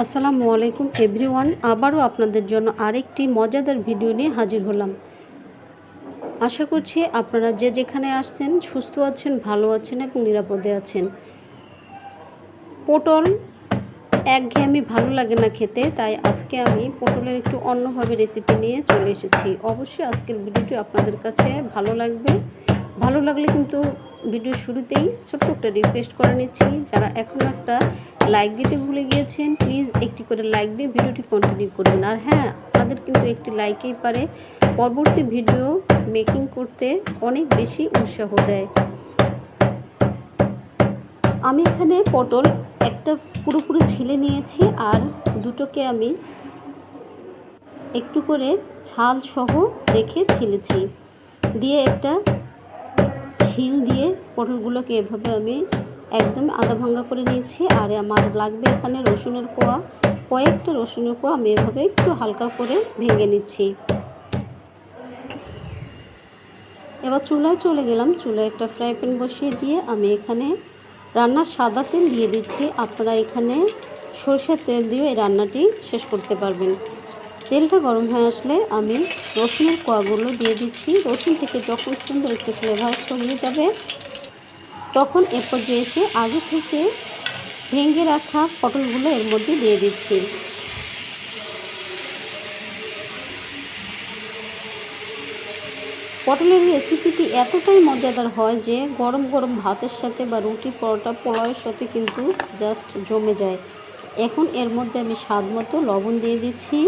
আসসালামু আলাইকুম এভরিওয়ান, আবারও আপনাদের জন্য আরেকটি মজাদার ভিডিও নিয়ে হাজির হলাম। আশা করছি আপনারা যে যেখানে আসছেন, সুস্থ আছেন, ভালো আছেন এবং নিরাপদে আছেন। পটল একঘেয়েমি ভালো লাগে না খেতে, তাই আজকে আমি পটলের একটু অন্যভাবে রেসিপি নিয়ে চলে এসেছি। অবশ্যই আজকের ভিডিওটি আপনাদের কাছে ভালো লাগবে। ভালো লাগলে কিন্তু ভিডিওর শুরুতেই ছোট্ট একটা রিকোয়েস্ট করে নিচ্ছি। যারা এখনও একটা লাইক দিতে ভুলে গিয়েছেন প্লিজ একটি করে লাইক দিয়ে ভিডিওটি কন্টিনিউ করবেন আর হ্যাঁ আপনাদের কিন্তু একটি লাইকেই পারে। পরবর্তী ভিডিও মেকিং করতে অনেক বেশি উৎসাহ দেয়। আমি এখানে পটল একটা পুরোপুরি ছিলে নিয়েছি আর দুটোকে আমি একটু করে ছাল সহ রেখে ছিলেছি। দিয়ে একটা শিল দিয়ে পটলগুলোকে এভাবে আমি একদম আধা ভাঙ্গা করে নিয়েছি, আর আমার লাগবে এখানে রসুনের কোয়া। কয়েকটা রসুনের কোয়া আমি এভাবে একটু হালকা করে ভেঙে নিচ্ছি। এবার চুলায় চলে গেলাম, চুলায় একটা ফ্রাই প্যান বসিয়ে দিয়ে আমি এখানে রান্নার সাদা তেল দিয়ে দিচ্ছি। আপনারা এখানে সরষের তেল দিয়েও এই রান্নাটি শেষ করতে পারবেন। তেলটা গরম হয়ে আসলে আমি রসুনের কোয়াগুলো দিয়ে দিচ্ছি। রসুন থেকে যখন সুন্দর একটি ফ্লেভার ছড়িয়ে যাবে। তখন এ পর্যায়ে এসে আগে থেকে ভেঙে রাখা পটলগুলো এর মধ্যে দিয়ে দিচ্ছি। পটলের রেসিপিটি এতটাই মজাদার হয় যে গরম গরম ভাতের সাথে বা রুটি পরোটা পোলাওয়ের সাথে কিন্তু জাস্ট জমে যায়। এখন এর মধ্যে আমি স্বাদ মতো লবণ দিয়ে দিচ্ছি।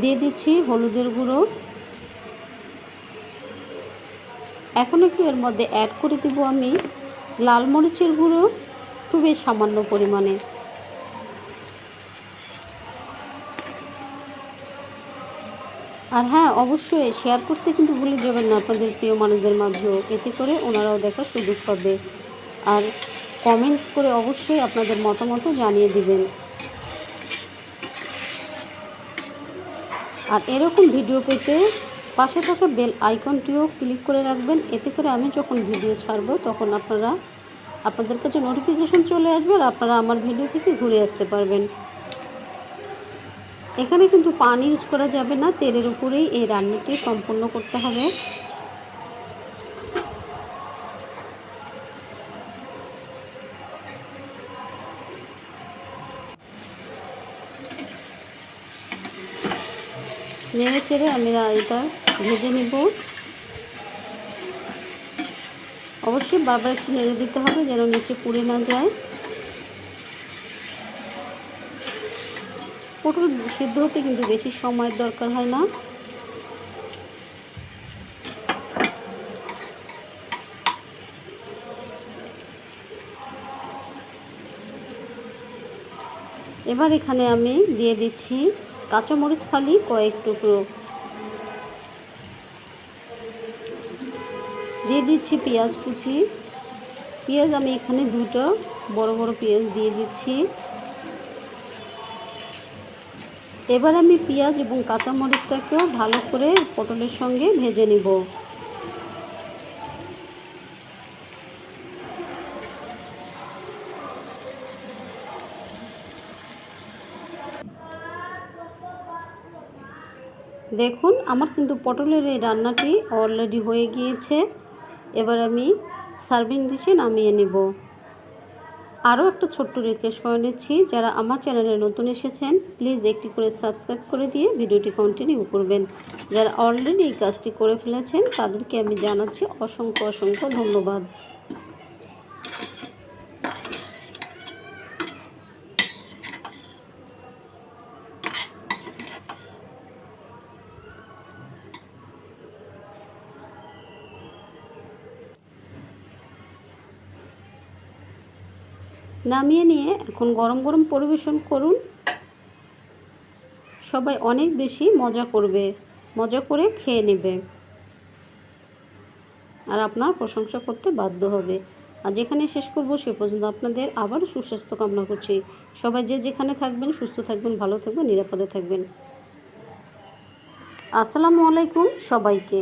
দিয়ে দিচ্ছি হলুদের গুঁড়ো। এখন একটু এর মধ্যে অ্যাড করে দেবো আমি লাল মরিচের গুঁড়ো, খুবই সামান্য পরিমাণে। আর হ্যাঁ অবশ্যই শেয়ার করতে কিন্তু ভুলে যাবেন না আপনাদের প্রিয় মানুষদের মাঝেও। এতে করে ওনারাও দেখার সুযোগ পাবে। আর কমেন্টস করে অবশ্যই আপনাদের মতামতও জানিয়ে দিবেন। আর এরকম ভিডিও পেতে পাশে থাকা বেল আইকনটিও ক্লিক করে রাখবেন। এতে করে আমি যখন ভিডিও ছাড়ব, তখন আপনারা আপনাদের কাছে নোটিফিকেশন চলে আসবে আর আপনারা আমার ভিডিও থেকে ঘুরে আসতে পারবেন। এখানে কিন্তু পানি ইউজ করা যাবে না, তেলের উপরেই এই রান্নাটি সম্পূর্ণ করতে হবে। নেড়ে চেড়ে আমি এটা ভেজে নেব। অবশ্যই বারবার একটু নেড়ে দিতে হবে যেন নিচে পুড়ে না যায়। পটল সিদ্ধ হতে কিন্তু বেশি সময়ের দরকার হয় না। এবার এখানে আমি দিয়ে দিচ্ছি কাঁচামরিচ ফালি, কয়েক টুকরো দিয়ে দিচ্ছি পেঁয়াজ কুচি। পেঁয়াজ আমি এখানে দুটো বড় বড় পেঁয়াজ দিয়ে দিচ্ছি। এবার আমি পেঁয়াজ এবং কাঁচামরিচটাকেও ভালো করে পটলের সঙ্গে ভেজে নিব। দেখুন, আমার কিন্তু পটলের এই রান্নাটি অলরেডি হয়ে গিয়েছে। এবার আমি সার্ভিং ডিশে নামিয়ে নেব। আরও একটা ছোট্ট রিকোয়েস্ট করে নিচ্ছি, যারা আমার চ্যানেলে নতুন এসেছেন, প্লিজ একটি করে সাবস্ক্রাইব করে দিয়ে ভিডিওটি কন্টিনিউ করবেন। যারা অলরেডি এই কাজটি করে ফেলেছেন, তাদেরকে আমি জানাচ্ছি অসংখ্য অসংখ্য ধন্যবাদ। নামিয়ে নিয়ে এখন গরম গরম পরিবেশন করুন। সবাই অনেক বেশি মজা করবে, মজা করে খেয়ে নেবে। আর আপনার প্রশংসা করতে বাধ্য হবে। আর যেখানে শেষ করব, সে পর্যন্ত আপনাদের আবারও সুস্বাস্থ্য কামনা করছি। সবাই যে যেখানে থাকবেন, সুস্থ থাকবেন, ভালো থাকবেন, নিরাপদে থাকবেন। আসসালামু আলাইকুম সবাইকে।